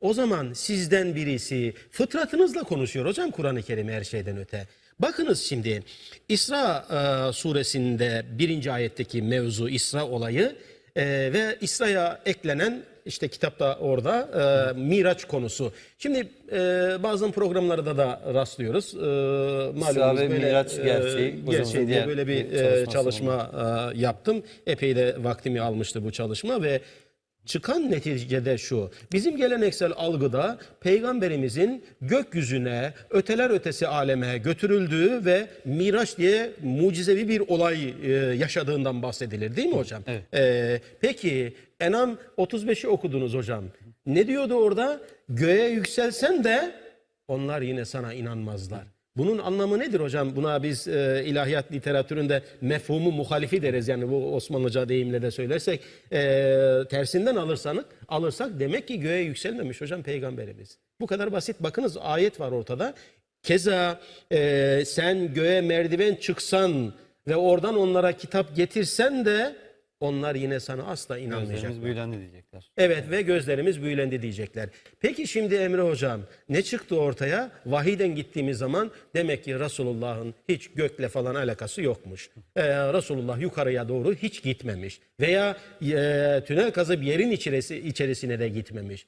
O zaman sizden birisi fıtratınızla konuşuyor hocam Kur'an-ı Kerim her şeyden öte. Bakınız şimdi İsra e, suresinde birinci ayetteki mevzu İsra olayı e, ve İsra'ya eklenen işte kitapta orada e, Miraç konusu. Şimdi e, bazen programlarda da rastlıyoruz. E, malumunuz ve Miraç gerçeği, hocamızın gerçeği diye böyle bir e, çalışma e, yaptım. Epey de vaktimi almıştı bu çalışma ve çıkan neticede şu. Bizim geleneksel algıda peygamberimizin gökyüzüne, öteler ötesi aleme götürüldüğü ve Miraç diye mucizevi bir olay e, yaşadığından bahsedilir değil mi hocam? Evet. E, peki Enam 35'i okudunuz hocam. Ne diyordu orada? Göğe yükselsen de onlar yine sana inanmazlar. Bunun anlamı nedir hocam? Buna biz e, ilahiyat literatüründe mefhumu muhalifi deriz. Yani bu Osmanlıca deyimle de söylersek e, tersinden alırsanız alırsak demek ki göğe yükselmemiş hocam peygamberimiz. Bu kadar basit. Bakınız ayet var ortada. Keza e, sen göğe merdiven çıksan ve oradan onlara kitap getirsen de onlar yine sana asla inanmayacaklar. Gözlerimiz büyülendi diyecekler. Evet ve gözlerimiz büyülendi diyecekler. Peki şimdi Emre Hocam ne çıktı ortaya? Vahiden gittiğimiz zaman demek ki Resulullah'ın hiç gökle falan alakası yokmuş. Ee, Resulullah yukarıya doğru hiç gitmemiş. Veya e, tünel kazıp yerin içerisi, içerisine de gitmemiş.